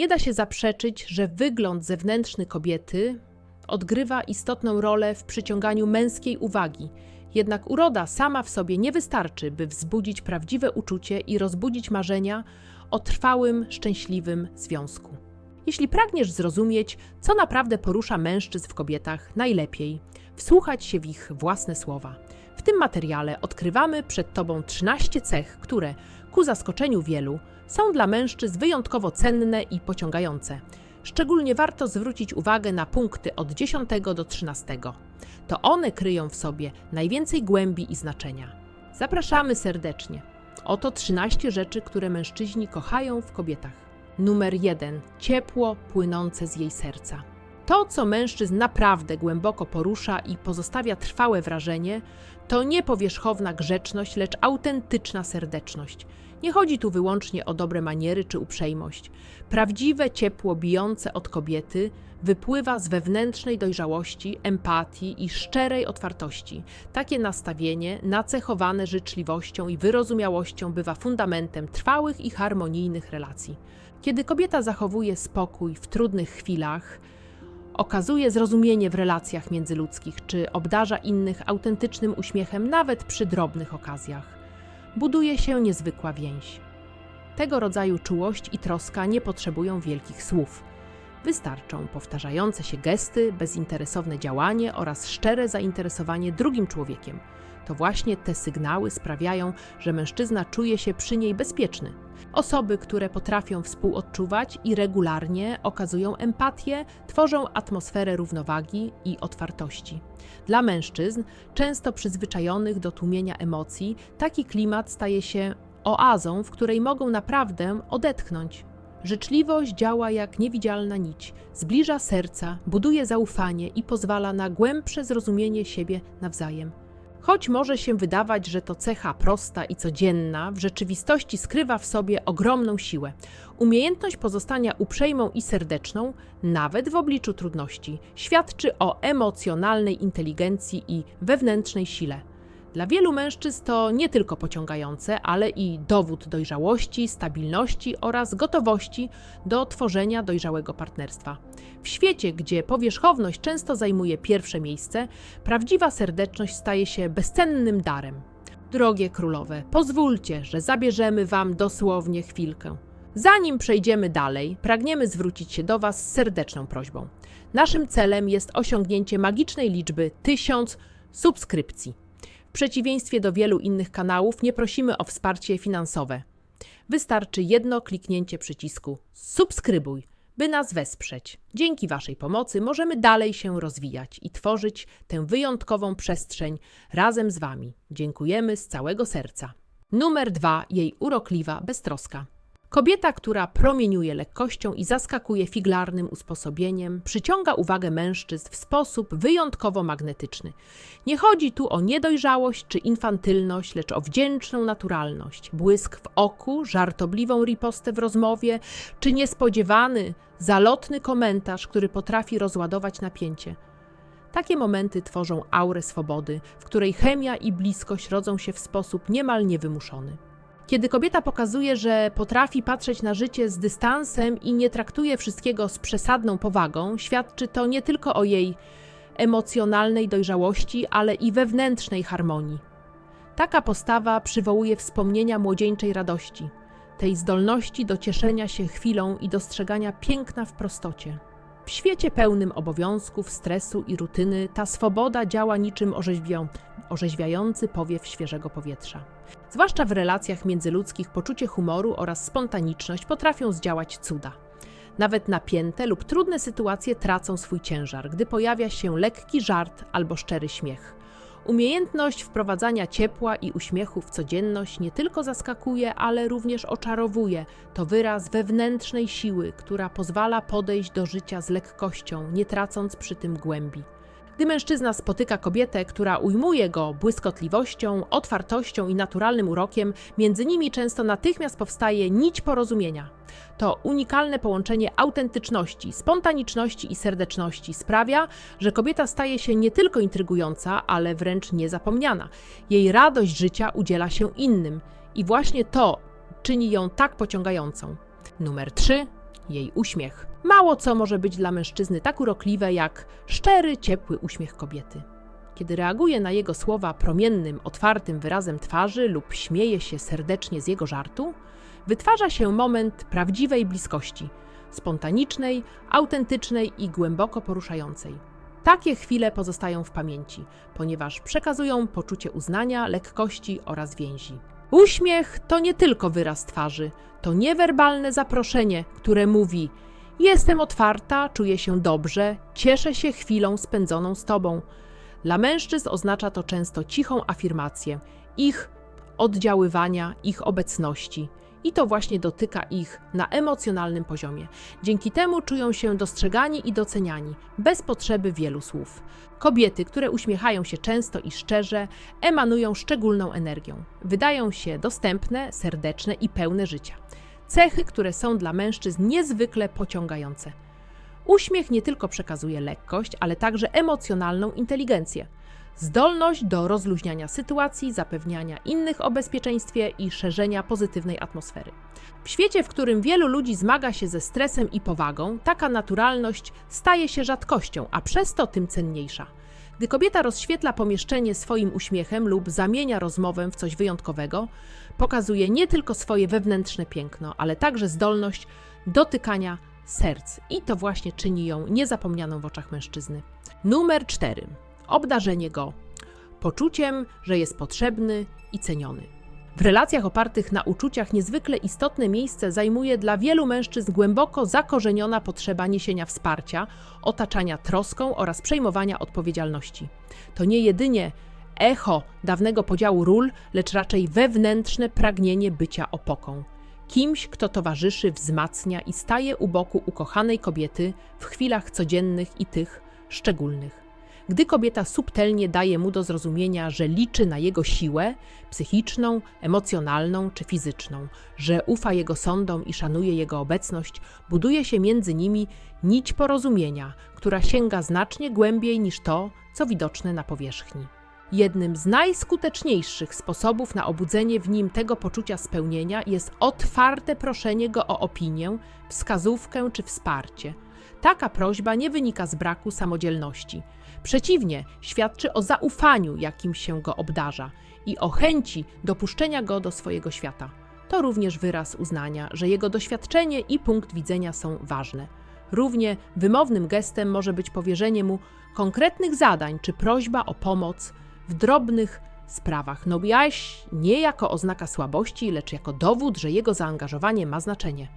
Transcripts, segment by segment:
Nie da się zaprzeczyć, że wygląd zewnętrzny kobiety odgrywa istotną rolę w przyciąganiu męskiej uwagi. Jednak uroda sama w sobie nie wystarczy, by wzbudzić prawdziwe uczucie i rozbudzić marzenia o trwałym, szczęśliwym związku. Jeśli pragniesz zrozumieć, co naprawdę porusza mężczyzn w kobietach, najlepiej wsłuchać się w ich własne słowa. W tym materiale odkrywamy przed Tobą 13 cech, które, ku zaskoczeniu wielu, są dla mężczyzn wyjątkowo cenne i pociągające. Szczególnie warto zwrócić uwagę na punkty od 10 do 13. To one kryją w sobie najwięcej głębi i znaczenia. Zapraszamy serdecznie. Oto 13 rzeczy, które mężczyźni kochają w kobietach. Numer 1. Ciepło płynące z jej serca. To, co mężczyzn naprawdę głęboko porusza i pozostawia trwałe wrażenie, to nie powierzchowna grzeczność, lecz autentyczna serdeczność. Nie chodzi tu wyłącznie o dobre maniery czy uprzejmość. Prawdziwe ciepło bijące od kobiety wypływa z wewnętrznej dojrzałości, empatii i szczerej otwartości. Takie nastawienie, nacechowane życzliwością i wyrozumiałością, bywa fundamentem trwałych i harmonijnych relacji. Kiedy kobieta zachowuje spokój w trudnych chwilach, okazuje zrozumienie w relacjach międzyludzkich, czy obdarza innych autentycznym uśmiechem nawet przy drobnych okazjach. Buduje się niezwykła więź. Tego rodzaju czułość i troska nie potrzebują wielkich słów. Wystarczą powtarzające się gesty, bezinteresowne działanie oraz szczere zainteresowanie drugim człowiekiem. To właśnie te sygnały sprawiają, że mężczyzna czuje się przy niej bezpieczny. Osoby, które potrafią współodczuwać i regularnie okazują empatię, tworzą atmosferę równowagi i otwartości. Dla mężczyzn, często przyzwyczajonych do tłumienia emocji, taki klimat staje się oazą, w której mogą naprawdę odetchnąć. Życzliwość działa jak niewidzialna nić, zbliża serca, buduje zaufanie i pozwala na głębsze zrozumienie siebie nawzajem. Choć może się wydawać, że to cecha prosta i codzienna, w rzeczywistości skrywa w sobie ogromną siłę. Umiejętność pozostania uprzejmą i serdeczną, nawet w obliczu trudności, świadczy o emocjonalnej inteligencji i wewnętrznej sile. Dla wielu mężczyzn to nie tylko pociągające, ale i dowód dojrzałości, stabilności oraz gotowości do tworzenia dojrzałego partnerstwa. W świecie, gdzie powierzchowność często zajmuje pierwsze miejsce, prawdziwa serdeczność staje się bezcennym darem. Drogie królowe, pozwólcie, że zabierzemy Wam dosłownie chwilkę. Zanim przejdziemy dalej, pragniemy zwrócić się do Was z serdeczną prośbą. Naszym celem jest osiągnięcie magicznej liczby 1000 subskrypcji. W przeciwieństwie do wielu innych kanałów nie prosimy o wsparcie finansowe. Wystarczy jedno kliknięcie przycisku subskrybuj, by nas wesprzeć. Dzięki Waszej pomocy możemy dalej się rozwijać i tworzyć tę wyjątkową przestrzeń razem z Wami. Dziękujemy z całego serca. Numer dwa, jej urokliwa beztroska. Kobieta, która promieniuje lekkością i zaskakuje figlarnym usposobieniem, przyciąga uwagę mężczyzn w sposób wyjątkowo magnetyczny. Nie chodzi tu o niedojrzałość czy infantylność, lecz o wdzięczną naturalność, błysk w oku, żartobliwą ripostę w rozmowie, czy niespodziewany, zalotny komentarz, który potrafi rozładować napięcie. Takie momenty tworzą aurę swobody, w której chemia i bliskość rodzą się w sposób niemal niewymuszony. Kiedy kobieta pokazuje, że potrafi patrzeć na życie z dystansem i nie traktuje wszystkiego z przesadną powagą, świadczy to nie tylko o jej emocjonalnej dojrzałości, ale i wewnętrznej harmonii. Taka postawa przywołuje wspomnienia młodzieńczej radości, tej zdolności do cieszenia się chwilą i dostrzegania piękna w prostocie. W świecie pełnym obowiązków, stresu i rutyny ta swoboda działa niczym orzeźwią, orzeźwiający powiew świeżego powietrza. Zwłaszcza w relacjach międzyludzkich poczucie humoru oraz spontaniczność potrafią zdziałać cuda. Nawet napięte lub trudne sytuacje tracą swój ciężar, gdy pojawia się lekki żart albo szczery śmiech. Umiejętność wprowadzania ciepła i uśmiechu w codzienność nie tylko zaskakuje, ale również oczarowuje. To wyraz wewnętrznej siły, która pozwala podejść do życia z lekkością, nie tracąc przy tym głębi. Gdy mężczyzna spotyka kobietę, która ujmuje go błyskotliwością, otwartością i naturalnym urokiem, między nimi często natychmiast powstaje nić porozumienia. To unikalne połączenie autentyczności, spontaniczności i serdeczności sprawia, że kobieta staje się nie tylko intrygująca, ale wręcz niezapomniana. Jej radość życia udziela się innym i właśnie to czyni ją tak pociągającą. Numer 3. jej uśmiech. Mało co może być dla mężczyzny tak urokliwe jak szczery, ciepły uśmiech kobiety. Kiedy reaguje na jego słowa promiennym, otwartym wyrazem twarzy lub śmieje się serdecznie z jego żartu, wytwarza się moment prawdziwej bliskości, spontanicznej, autentycznej i głęboko poruszającej. Takie chwile pozostają w pamięci, ponieważ przekazują poczucie uznania, lekkości oraz więzi. Uśmiech to nie tylko wyraz twarzy, to niewerbalne zaproszenie, które mówi: Jestem otwarta, czuję się dobrze, cieszę się chwilą spędzoną z tobą. Dla mężczyzn oznacza to często cichą afirmację ich oddziaływania, ich obecności. I to właśnie dotyka ich na emocjonalnym poziomie. Dzięki temu czują się dostrzegani i doceniani, bez potrzeby wielu słów. Kobiety, które uśmiechają się często i szczerze, emanują szczególną energią. Wydają się dostępne, serdeczne i pełne życia. Cechy, które są dla mężczyzn niezwykle pociągające. Uśmiech nie tylko przekazuje lekkość, ale także emocjonalną inteligencję. Zdolność do rozluźniania sytuacji, zapewniania innych o bezpieczeństwie i szerzenia pozytywnej atmosfery. W świecie, w którym wielu ludzi zmaga się ze stresem i powagą, taka naturalność staje się rzadkością, a przez to tym cenniejsza. Gdy kobieta rozświetla pomieszczenie swoim uśmiechem lub zamienia rozmowę w coś wyjątkowego, pokazuje nie tylko swoje wewnętrzne piękno, ale także zdolność dotykania serc i to właśnie czyni ją niezapomnianą w oczach mężczyzny. Numer 4. Obdarzenie go poczuciem, że jest potrzebny i ceniony. W relacjach opartych na uczuciach niezwykle istotne miejsce zajmuje dla wielu mężczyzn głęboko zakorzeniona potrzeba niesienia wsparcia, otaczania troską oraz przejmowania odpowiedzialności. To nie jedynie echo dawnego podziału ról, lecz raczej wewnętrzne pragnienie bycia opoką kimś, kto towarzyszy, wzmacnia i staje u boku ukochanej kobiety w chwilach codziennych i tych szczególnych. Gdy kobieta subtelnie daje mu do zrozumienia, że liczy na jego siłę psychiczną, emocjonalną czy fizyczną, że ufa jego sądom i szanuje jego obecność, buduje się między nimi nić porozumienia, która sięga znacznie głębiej niż to, co widoczne na powierzchni. Jednym z najskuteczniejszych sposobów na obudzenie w nim tego poczucia spełnienia jest otwarte proszenie go o opinię, wskazówkę czy wsparcie. Taka prośba nie wynika z braku samodzielności. Przeciwnie, świadczy o zaufaniu, jakim się go obdarza i o chęci dopuszczenia go do swojego świata. To również wyraz uznania, że jego doświadczenie i punkt widzenia są ważne. Równie wymownym gestem może być powierzenie mu konkretnych zadań czy prośba o pomoc w drobnych sprawach. No nie jako oznaka słabości, lecz jako dowód, że jego zaangażowanie ma znaczenie.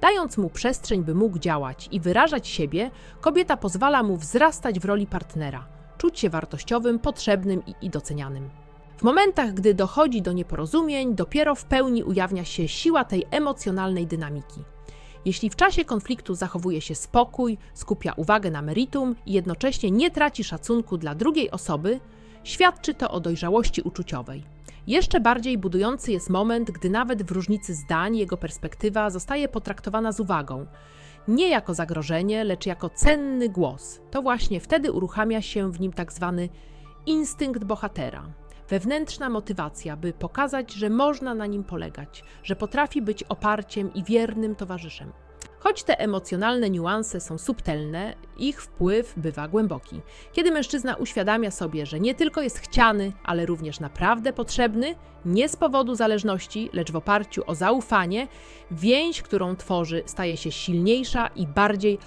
Dając mu przestrzeń, by mógł działać i wyrażać siebie, kobieta pozwala mu wzrastać w roli partnera, czuć się wartościowym, potrzebnym i, i docenianym. W momentach, gdy dochodzi do nieporozumień, dopiero w pełni ujawnia się siła tej emocjonalnej dynamiki. Jeśli w czasie konfliktu zachowuje się spokój, skupia uwagę na meritum i jednocześnie nie traci szacunku dla drugiej osoby, Świadczy to o dojrzałości uczuciowej. Jeszcze bardziej budujący jest moment, gdy nawet w różnicy zdań jego perspektywa zostaje potraktowana z uwagą. Nie jako zagrożenie, lecz jako cenny głos. To właśnie wtedy uruchamia się w nim tak zwany instynkt bohatera. Wewnętrzna motywacja, by pokazać, że można na nim polegać, że potrafi być oparciem i wiernym towarzyszem. Choć te emocjonalne niuanse są subtelne, ich wpływ bywa głęboki. Kiedy mężczyzna uświadamia sobie, że nie tylko jest chciany, ale również naprawdę potrzebny, nie z powodu zależności, lecz w oparciu o zaufanie, więź, którą tworzy, staje się silniejsza i bardziej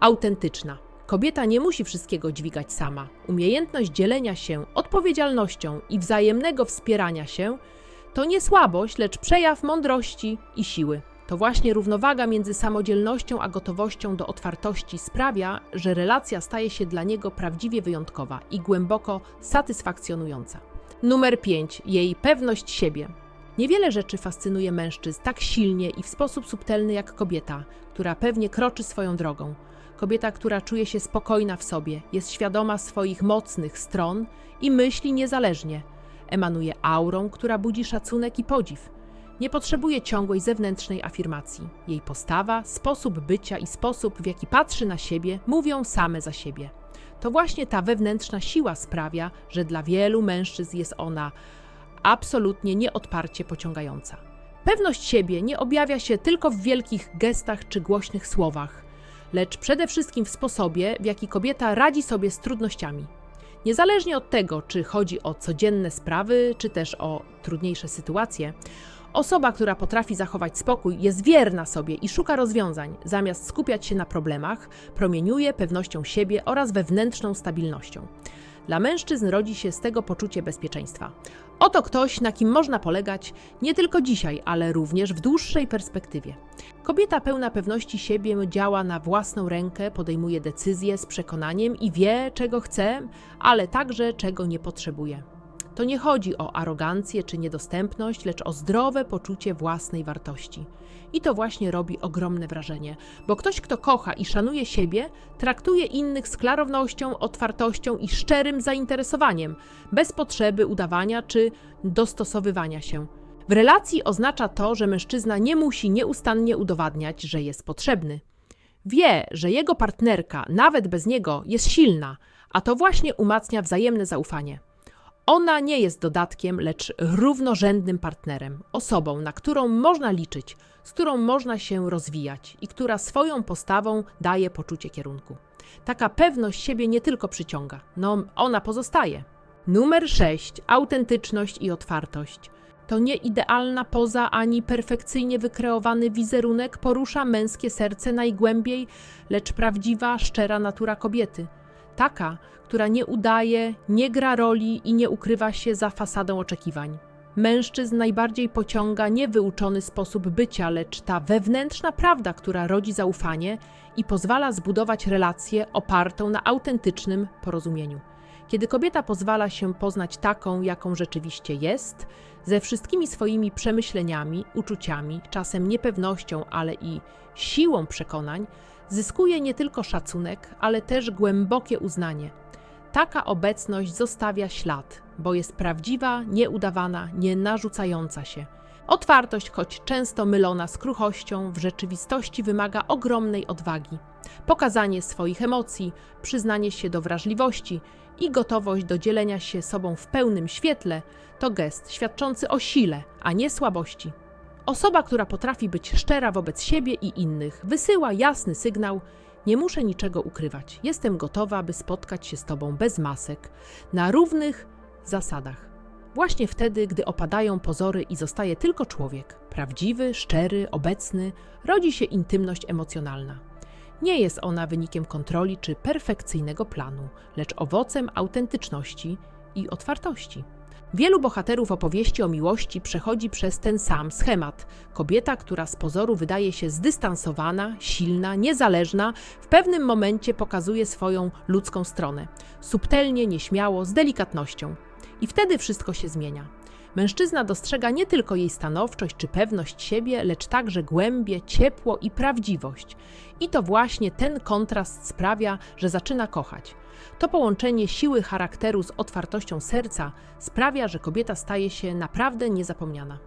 autentyczna. Kobieta nie musi wszystkiego dźwigać sama. Umiejętność dzielenia się odpowiedzialnością i wzajemnego wspierania się to nie słabość, lecz przejaw mądrości i siły. To właśnie równowaga między samodzielnością a gotowością do otwartości sprawia, że relacja staje się dla niego prawdziwie wyjątkowa i głęboko satysfakcjonująca. Numer 5. Jej pewność siebie. Niewiele rzeczy fascynuje mężczyzn tak silnie i w sposób subtelny jak kobieta, która pewnie kroczy swoją drogą. Kobieta, która czuje się spokojna w sobie, jest świadoma swoich mocnych stron i myśli niezależnie. Emanuje aurą, która budzi szacunek i podziw nie potrzebuje ciągłej zewnętrznej afirmacji. Jej postawa, sposób bycia i sposób, w jaki patrzy na siebie, mówią same za siebie. To właśnie ta wewnętrzna siła sprawia, że dla wielu mężczyzn jest ona absolutnie nieodparcie pociągająca. Pewność siebie nie objawia się tylko w wielkich gestach czy głośnych słowach, lecz przede wszystkim w sposobie, w jaki kobieta radzi sobie z trudnościami. Niezależnie od tego, czy chodzi o codzienne sprawy, czy też o trudniejsze sytuacje, osoba, która potrafi zachować spokój, jest wierna sobie i szuka rozwiązań, zamiast skupiać się na problemach, promieniuje pewnością siebie oraz wewnętrzną stabilnością. Dla mężczyzn rodzi się z tego poczucie bezpieczeństwa. Oto ktoś, na kim można polegać nie tylko dzisiaj, ale również w dłuższej perspektywie. Kobieta pełna pewności siebie działa na własną rękę, podejmuje decyzje z przekonaniem i wie, czego chce, ale także czego nie potrzebuje. To nie chodzi o arogancję czy niedostępność, lecz o zdrowe poczucie własnej wartości. I to właśnie robi ogromne wrażenie, bo ktoś, kto kocha i szanuje siebie, traktuje innych z klarownością, otwartością i szczerym zainteresowaniem, bez potrzeby udawania czy dostosowywania się. W relacji oznacza to, że mężczyzna nie musi nieustannie udowadniać, że jest potrzebny. Wie, że jego partnerka, nawet bez niego, jest silna, a to właśnie umacnia wzajemne zaufanie. Ona nie jest dodatkiem, lecz równorzędnym partnerem, osobą, na którą można liczyć, z którą można się rozwijać i która swoją postawą daje poczucie kierunku. Taka pewność siebie nie tylko przyciąga, no ona pozostaje. Numer 6. Autentyczność i otwartość. To nie idealna poza ani perfekcyjnie wykreowany wizerunek porusza męskie serce najgłębiej, lecz prawdziwa, szczera natura kobiety. Taka, która nie udaje, nie gra roli i nie ukrywa się za fasadą oczekiwań. Mężczyzn najbardziej pociąga nie wyuczony sposób bycia, lecz ta wewnętrzna prawda, która rodzi zaufanie i pozwala zbudować relację opartą na autentycznym porozumieniu. Kiedy kobieta pozwala się poznać taką, jaką rzeczywiście jest, ze wszystkimi swoimi przemyśleniami, uczuciami, czasem niepewnością, ale i siłą przekonań, zyskuje nie tylko szacunek, ale też głębokie uznanie. Taka obecność zostawia ślad, bo jest prawdziwa, nieudawana, nie narzucająca się. Otwartość, choć często mylona z kruchością, w rzeczywistości wymaga ogromnej odwagi. Pokazanie swoich emocji, przyznanie się do wrażliwości i gotowość do dzielenia się sobą w pełnym świetle to gest świadczący o sile, a nie słabości. Osoba, która potrafi być szczera wobec siebie i innych, wysyła jasny sygnał: Nie muszę niczego ukrywać. Jestem gotowa, by spotkać się z Tobą bez masek, na równych zasadach. Właśnie wtedy, gdy opadają pozory i zostaje tylko człowiek, prawdziwy, szczery, obecny, rodzi się intymność emocjonalna. Nie jest ona wynikiem kontroli czy perfekcyjnego planu, lecz owocem autentyczności i otwartości. Wielu bohaterów opowieści o miłości przechodzi przez ten sam schemat. Kobieta, która z pozoru wydaje się zdystansowana, silna, niezależna, w pewnym momencie pokazuje swoją ludzką stronę. Subtelnie, nieśmiało, z delikatnością. I wtedy wszystko się zmienia. Mężczyzna dostrzega nie tylko jej stanowczość czy pewność siebie, lecz także głębie, ciepło i prawdziwość. I to właśnie ten kontrast sprawia, że zaczyna kochać. To połączenie siły charakteru z otwartością serca sprawia, że kobieta staje się naprawdę niezapomniana.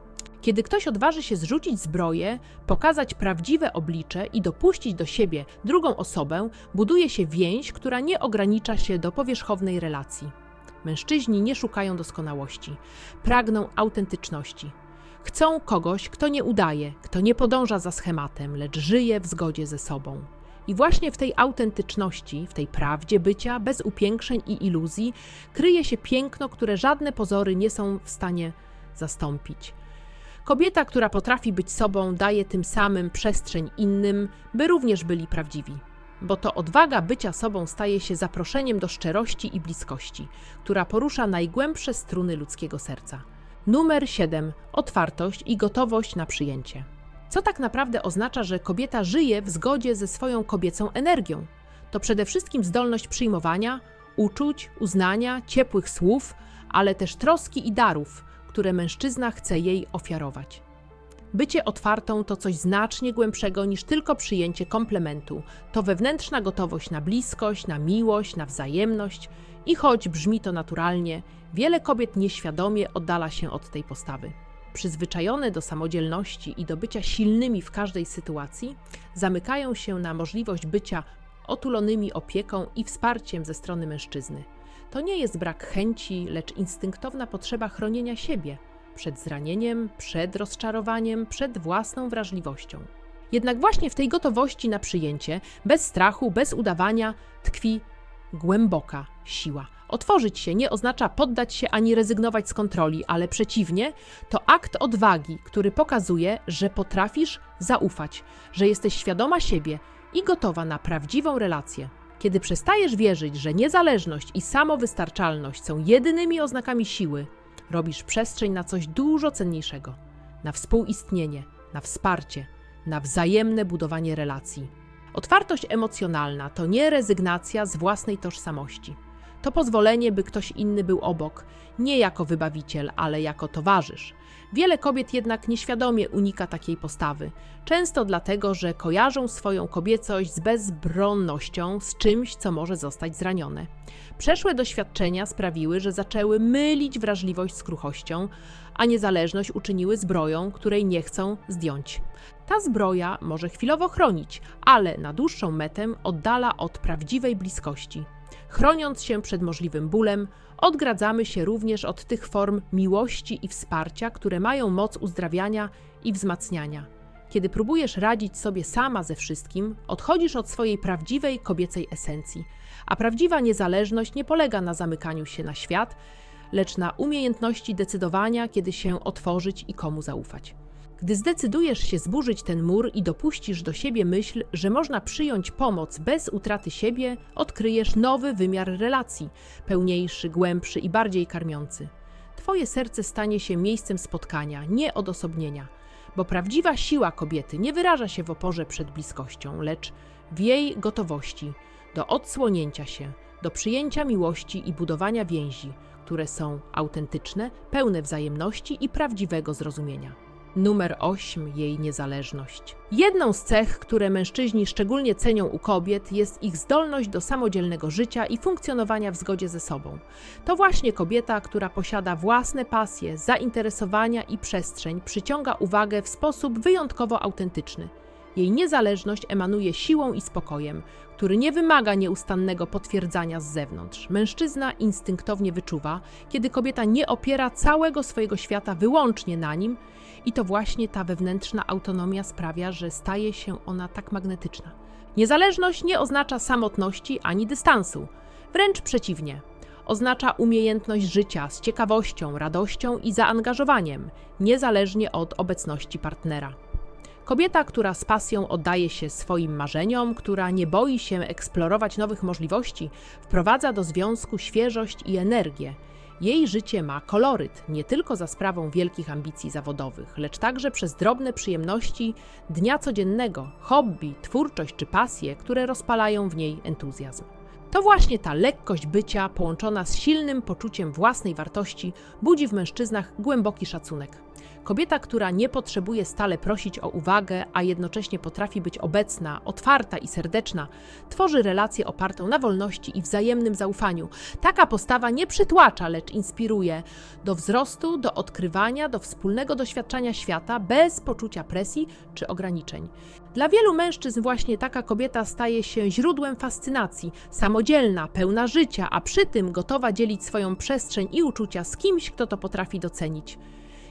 Kiedy ktoś odważy się zrzucić zbroję, pokazać prawdziwe oblicze i dopuścić do siebie drugą osobę, buduje się więź, która nie ogranicza się do powierzchownej relacji. Mężczyźni nie szukają doskonałości, pragną autentyczności. Chcą kogoś, kto nie udaje, kto nie podąża za schematem, lecz żyje w zgodzie ze sobą. I właśnie w tej autentyczności, w tej prawdzie bycia, bez upiększeń i iluzji, kryje się piękno, które żadne pozory nie są w stanie zastąpić. Kobieta, która potrafi być sobą, daje tym samym przestrzeń innym, by również byli prawdziwi. Bo to odwaga bycia sobą staje się zaproszeniem do szczerości i bliskości, która porusza najgłębsze struny ludzkiego serca. Numer 7. Otwartość i gotowość na przyjęcie. Co tak naprawdę oznacza, że kobieta żyje w zgodzie ze swoją kobiecą energią? To przede wszystkim zdolność przyjmowania, uczuć, uznania, ciepłych słów, ale też troski i darów, które mężczyzna chce jej ofiarować. Bycie otwartą to coś znacznie głębszego niż tylko przyjęcie komplementu. To wewnętrzna gotowość na bliskość, na miłość, na wzajemność i choć brzmi to naturalnie, wiele kobiet nieświadomie oddala się od tej postawy przyzwyczajone do samodzielności i do bycia silnymi w każdej sytuacji, zamykają się na możliwość bycia otulonymi opieką i wsparciem ze strony mężczyzny. To nie jest brak chęci, lecz instynktowna potrzeba chronienia siebie. Przed zranieniem, przed rozczarowaniem, przed własną wrażliwością. Jednak właśnie w tej gotowości na przyjęcie, bez strachu, bez udawania, tkwi głęboka siła. Otworzyć się nie oznacza poddać się ani rezygnować z kontroli, ale przeciwnie, to akt odwagi, który pokazuje, że potrafisz zaufać, że jesteś świadoma siebie i gotowa na prawdziwą relację. Kiedy przestajesz wierzyć, że niezależność i samowystarczalność są jedynymi oznakami siły, robisz przestrzeń na coś dużo cenniejszego na współistnienie, na wsparcie, na wzajemne budowanie relacji. Otwartość emocjonalna to nie rezygnacja z własnej tożsamości. To pozwolenie, by ktoś inny był obok, nie jako wybawiciel, ale jako towarzysz. Wiele kobiet jednak nieświadomie unika takiej postawy. Często dlatego, że kojarzą swoją kobiecość z bezbronnością, z czymś, co może zostać zranione. Przeszłe doświadczenia sprawiły, że zaczęły mylić wrażliwość z kruchością, a niezależność uczyniły zbroją, której nie chcą zdjąć. Ta zbroja może chwilowo chronić, ale na dłuższą metę oddala od prawdziwej bliskości. Chroniąc się przed możliwym bólem, odgradzamy się również od tych form miłości i wsparcia, które mają moc uzdrawiania i wzmacniania. Kiedy próbujesz radzić sobie sama ze wszystkim, odchodzisz od swojej prawdziwej kobiecej esencji. A prawdziwa niezależność nie polega na zamykaniu się na świat, lecz na umiejętności decydowania, kiedy się otworzyć i komu zaufać. Gdy zdecydujesz się zburzyć ten mur i dopuścisz do siebie myśl, że można przyjąć pomoc bez utraty siebie, odkryjesz nowy wymiar relacji, pełniejszy, głębszy i bardziej karmiący. Twoje serce stanie się miejscem spotkania, nie odosobnienia, bo prawdziwa siła kobiety nie wyraża się w oporze przed bliskością, lecz w jej gotowości do odsłonięcia się, do przyjęcia miłości i budowania więzi, które są autentyczne, pełne wzajemności i prawdziwego zrozumienia. Numer 8 jej niezależność. Jedną z cech, które mężczyźni szczególnie cenią u kobiet, jest ich zdolność do samodzielnego życia i funkcjonowania w zgodzie ze sobą. To właśnie kobieta, która posiada własne pasje, zainteresowania i przestrzeń, przyciąga uwagę w sposób wyjątkowo autentyczny. Jej niezależność emanuje siłą i spokojem, który nie wymaga nieustannego potwierdzania z zewnątrz. Mężczyzna instynktownie wyczuwa, kiedy kobieta nie opiera całego swojego świata wyłącznie na nim, i to właśnie ta wewnętrzna autonomia sprawia, że staje się ona tak magnetyczna. Niezależność nie oznacza samotności ani dystansu, wręcz przeciwnie. Oznacza umiejętność życia z ciekawością, radością i zaangażowaniem, niezależnie od obecności partnera. Kobieta, która z pasją oddaje się swoim marzeniom, która nie boi się eksplorować nowych możliwości, wprowadza do związku świeżość i energię. Jej życie ma koloryt nie tylko za sprawą wielkich ambicji zawodowych, lecz także przez drobne przyjemności dnia codziennego, hobby, twórczość czy pasje, które rozpalają w niej entuzjazm. To właśnie ta lekkość bycia, połączona z silnym poczuciem własnej wartości, budzi w mężczyznach głęboki szacunek. Kobieta, która nie potrzebuje stale prosić o uwagę, a jednocześnie potrafi być obecna, otwarta i serdeczna, tworzy relację opartą na wolności i wzajemnym zaufaniu. Taka postawa nie przytłacza, lecz inspiruje do wzrostu, do odkrywania, do wspólnego doświadczania świata bez poczucia presji czy ograniczeń. Dla wielu mężczyzn właśnie taka kobieta staje się źródłem fascynacji, samodzielna, pełna życia, a przy tym gotowa dzielić swoją przestrzeń i uczucia z kimś, kto to potrafi docenić.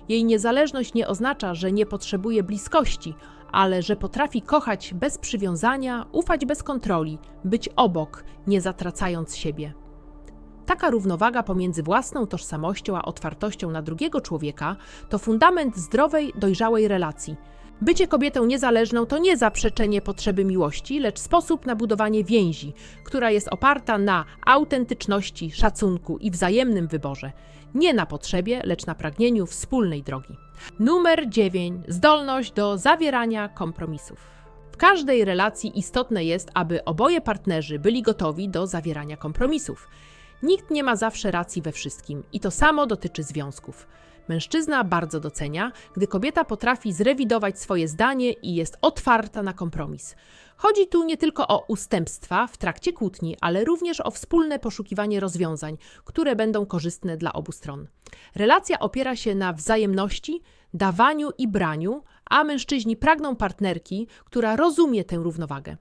Jej niezależność nie oznacza, że nie potrzebuje bliskości, ale że potrafi kochać bez przywiązania, ufać bez kontroli, być obok, nie zatracając siebie. Taka równowaga pomiędzy własną tożsamością a otwartością na drugiego człowieka to fundament zdrowej, dojrzałej relacji. Bycie kobietą niezależną to nie zaprzeczenie potrzeby miłości, lecz sposób na budowanie więzi, która jest oparta na autentyczności, szacunku i wzajemnym wyborze nie na potrzebie, lecz na pragnieniu wspólnej drogi. Numer 9. Zdolność do zawierania kompromisów. W każdej relacji istotne jest, aby oboje partnerzy byli gotowi do zawierania kompromisów. Nikt nie ma zawsze racji we wszystkim i to samo dotyczy związków. Mężczyzna bardzo docenia, gdy kobieta potrafi zrewidować swoje zdanie i jest otwarta na kompromis. Chodzi tu nie tylko o ustępstwa w trakcie kłótni, ale również o wspólne poszukiwanie rozwiązań, które będą korzystne dla obu stron. Relacja opiera się na wzajemności, dawaniu i braniu, a mężczyźni pragną partnerki, która rozumie tę równowagę.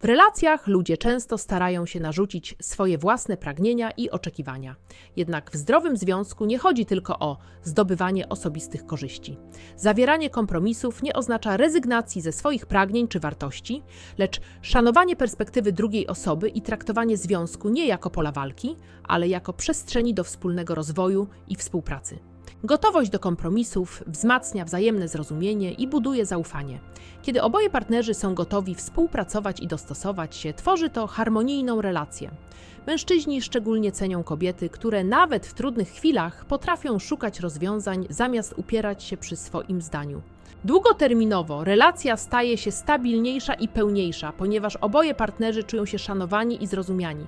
W relacjach ludzie często starają się narzucić swoje własne pragnienia i oczekiwania. Jednak w zdrowym związku nie chodzi tylko o zdobywanie osobistych korzyści. Zawieranie kompromisów nie oznacza rezygnacji ze swoich pragnień czy wartości, lecz szanowanie perspektywy drugiej osoby i traktowanie związku nie jako pola walki, ale jako przestrzeni do wspólnego rozwoju i współpracy. Gotowość do kompromisów wzmacnia wzajemne zrozumienie i buduje zaufanie. Kiedy oboje partnerzy są gotowi współpracować i dostosować się, tworzy to harmonijną relację. Mężczyźni szczególnie cenią kobiety, które nawet w trudnych chwilach potrafią szukać rozwiązań zamiast upierać się przy swoim zdaniu. Długoterminowo relacja staje się stabilniejsza i pełniejsza, ponieważ oboje partnerzy czują się szanowani i zrozumiani.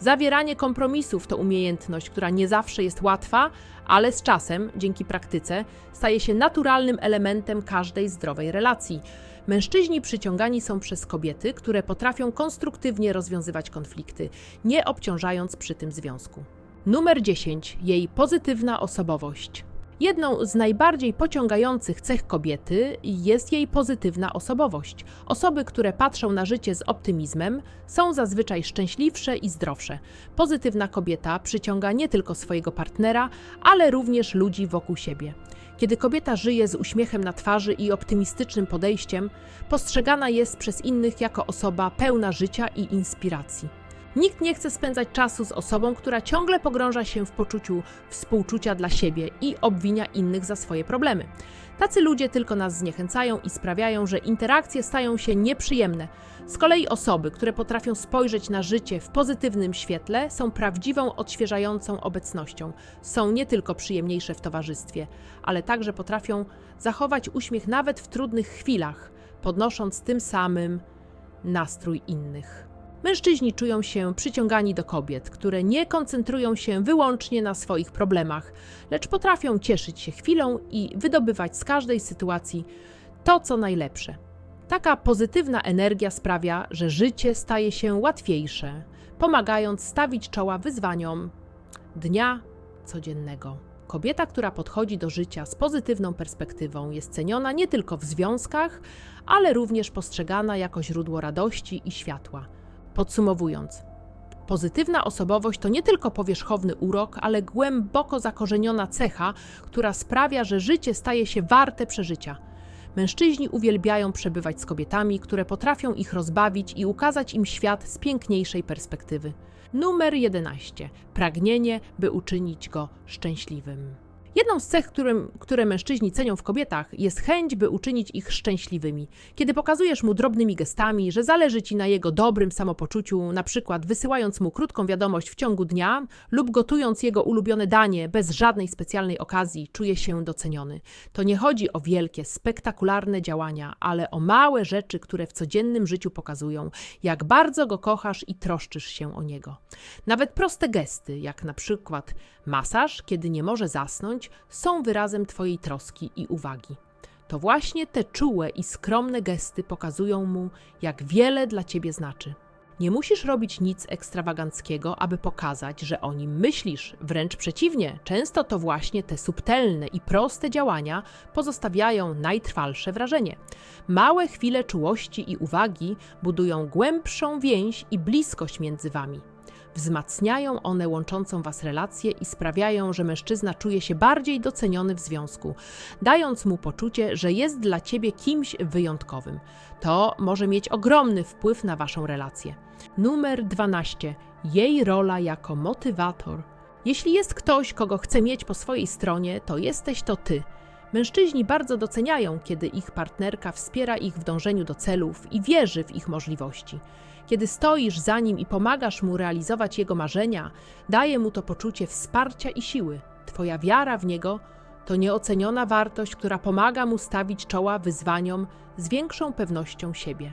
Zawieranie kompromisów to umiejętność, która nie zawsze jest łatwa, ale z czasem, dzięki praktyce, staje się naturalnym elementem każdej zdrowej relacji. Mężczyźni przyciągani są przez kobiety, które potrafią konstruktywnie rozwiązywać konflikty, nie obciążając przy tym związku. Numer 10. Jej pozytywna osobowość. Jedną z najbardziej pociągających cech kobiety jest jej pozytywna osobowość. Osoby, które patrzą na życie z optymizmem, są zazwyczaj szczęśliwsze i zdrowsze. Pozytywna kobieta przyciąga nie tylko swojego partnera, ale również ludzi wokół siebie. Kiedy kobieta żyje z uśmiechem na twarzy i optymistycznym podejściem, postrzegana jest przez innych jako osoba pełna życia i inspiracji. Nikt nie chce spędzać czasu z osobą, która ciągle pogrąża się w poczuciu współczucia dla siebie i obwinia innych za swoje problemy. Tacy ludzie tylko nas zniechęcają i sprawiają, że interakcje stają się nieprzyjemne. Z kolei osoby, które potrafią spojrzeć na życie w pozytywnym świetle, są prawdziwą, odświeżającą obecnością. Są nie tylko przyjemniejsze w towarzystwie, ale także potrafią zachować uśmiech nawet w trudnych chwilach, podnosząc tym samym nastrój innych. Mężczyźni czują się przyciągani do kobiet, które nie koncentrują się wyłącznie na swoich problemach, lecz potrafią cieszyć się chwilą i wydobywać z każdej sytuacji to, co najlepsze. Taka pozytywna energia sprawia, że życie staje się łatwiejsze, pomagając stawić czoła wyzwaniom dnia codziennego. Kobieta, która podchodzi do życia z pozytywną perspektywą, jest ceniona nie tylko w związkach, ale również postrzegana jako źródło radości i światła. Podsumowując, pozytywna osobowość to nie tylko powierzchowny urok, ale głęboko zakorzeniona cecha, która sprawia, że życie staje się warte przeżycia. Mężczyźni uwielbiają przebywać z kobietami, które potrafią ich rozbawić i ukazać im świat z piękniejszej perspektywy. Numer 11. Pragnienie, by uczynić go szczęśliwym. Jedną z cech, którym, które mężczyźni cenią w kobietach, jest chęć, by uczynić ich szczęśliwymi. Kiedy pokazujesz mu drobnymi gestami, że zależy ci na jego dobrym samopoczuciu, na przykład wysyłając mu krótką wiadomość w ciągu dnia lub gotując jego ulubione danie bez żadnej specjalnej okazji, czuje się doceniony. To nie chodzi o wielkie, spektakularne działania, ale o małe rzeczy, które w codziennym życiu pokazują, jak bardzo go kochasz i troszczysz się o niego. Nawet proste gesty, jak na przykład masaż, kiedy nie może zasnąć, są wyrazem Twojej troski i uwagi. To właśnie te czułe i skromne gesty pokazują mu, jak wiele dla Ciebie znaczy. Nie musisz robić nic ekstrawaganckiego, aby pokazać, że o nim myślisz. Wręcz przeciwnie, często to właśnie te subtelne i proste działania pozostawiają najtrwalsze wrażenie. Małe chwile czułości i uwagi budują głębszą więź i bliskość między wami. Wzmacniają one łączącą Was relację i sprawiają, że mężczyzna czuje się bardziej doceniony w związku, dając mu poczucie, że jest dla Ciebie kimś wyjątkowym. To może mieć ogromny wpływ na Waszą relację. Numer 12. Jej rola jako motywator. Jeśli jest ktoś, kogo chce mieć po swojej stronie, to jesteś to Ty. Mężczyźni bardzo doceniają, kiedy ich partnerka wspiera ich w dążeniu do celów i wierzy w ich możliwości. Kiedy stoisz za nim i pomagasz mu realizować jego marzenia, daje mu to poczucie wsparcia i siły. Twoja wiara w niego to nieoceniona wartość, która pomaga mu stawić czoła wyzwaniom z większą pewnością siebie.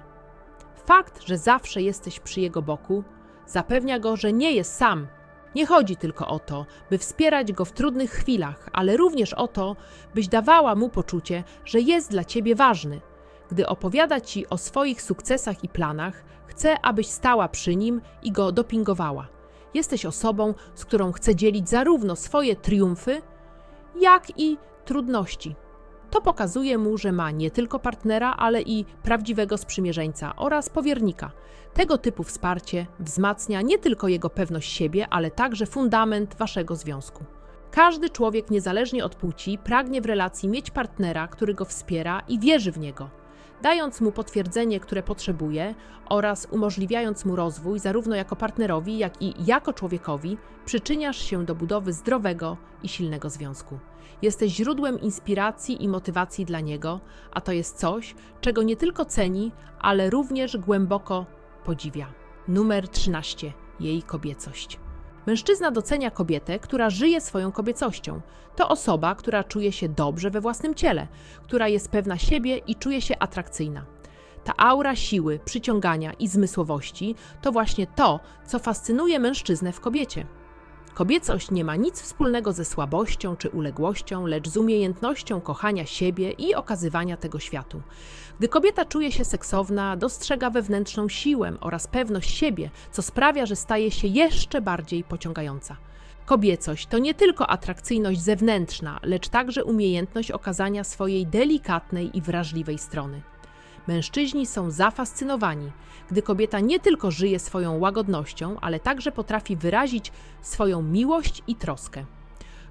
Fakt, że zawsze jesteś przy jego boku, zapewnia go, że nie jest sam. Nie chodzi tylko o to, by wspierać go w trudnych chwilach, ale również o to, byś dawała mu poczucie, że jest dla ciebie ważny. Gdy opowiada ci o swoich sukcesach i planach, chce, abyś stała przy nim i go dopingowała. Jesteś osobą, z którą chce dzielić zarówno swoje triumfy, jak i trudności. to pokazuje mu, że ma nie tylko partnera, ale i prawdziwego sprzymierzeńca oraz powiernika. Tego typu wsparcie wzmacnia nie tylko jego pewność siebie, ale także fundament waszego związku. Każdy człowiek, niezależnie od płci, pragnie w relacji mieć partnera, który go wspiera i wierzy w niego, dając mu potwierdzenie, które potrzebuje oraz umożliwiając mu rozwój zarówno jako partnerowi, jak i jako człowiekowi, przyczyniasz się do budowy zdrowego i silnego związku. Jesteś źródłem inspiracji i motywacji dla niego, a to jest coś, czego nie tylko ceni, ale również głęboko podziwia. Numer 13. Jej kobiecość. Mężczyzna docenia kobietę, która żyje swoją kobiecością. To osoba, która czuje się dobrze we własnym ciele, która jest pewna siebie i czuje się atrakcyjna. Ta aura siły, przyciągania i zmysłowości to właśnie to, co fascynuje mężczyznę w kobiecie. Kobiecość nie ma nic wspólnego ze słabością czy uległością, lecz z umiejętnością kochania siebie i okazywania tego światu. Gdy kobieta czuje się seksowna, dostrzega wewnętrzną siłę oraz pewność siebie, co sprawia, że staje się jeszcze bardziej pociągająca. Kobiecość to nie tylko atrakcyjność zewnętrzna, lecz także umiejętność okazania swojej delikatnej i wrażliwej strony. Mężczyźni są zafascynowani, gdy kobieta nie tylko żyje swoją łagodnością, ale także potrafi wyrazić swoją miłość i troskę.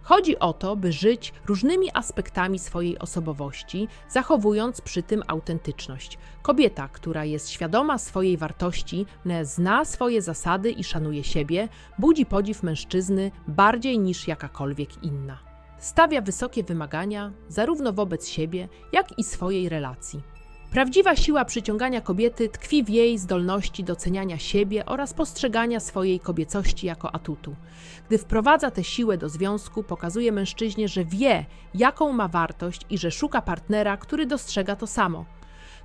Chodzi o to, by żyć różnymi aspektami swojej osobowości, zachowując przy tym autentyczność. Kobieta, która jest świadoma swojej wartości, zna swoje zasady i szanuje siebie, budzi podziw mężczyzny bardziej niż jakakolwiek inna. Stawia wysokie wymagania zarówno wobec siebie, jak i swojej relacji. Prawdziwa siła przyciągania kobiety tkwi w jej zdolności doceniania siebie oraz postrzegania swojej kobiecości jako atutu. Gdy wprowadza tę siłę do związku, pokazuje mężczyźnie, że wie, jaką ma wartość i że szuka partnera, który dostrzega to samo.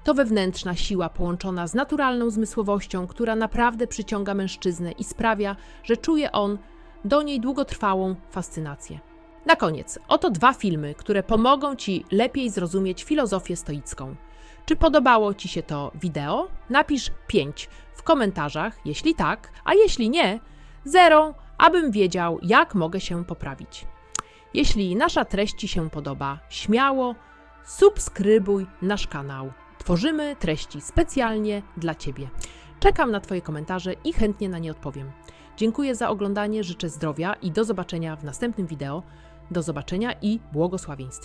To wewnętrzna siła połączona z naturalną zmysłowością, która naprawdę przyciąga mężczyznę i sprawia, że czuje on do niej długotrwałą fascynację. Na koniec, oto dwa filmy, które pomogą Ci lepiej zrozumieć filozofię stoicką. Czy podobało Ci się to wideo? Napisz 5 w komentarzach, jeśli tak, a jeśli nie, 0, abym wiedział, jak mogę się poprawić. Jeśli nasza treść Ci się podoba, śmiało subskrybuj nasz kanał. Tworzymy treści specjalnie dla Ciebie. Czekam na Twoje komentarze i chętnie na nie odpowiem. Dziękuję za oglądanie, życzę zdrowia i do zobaczenia w następnym wideo. Do zobaczenia i błogosławieństw.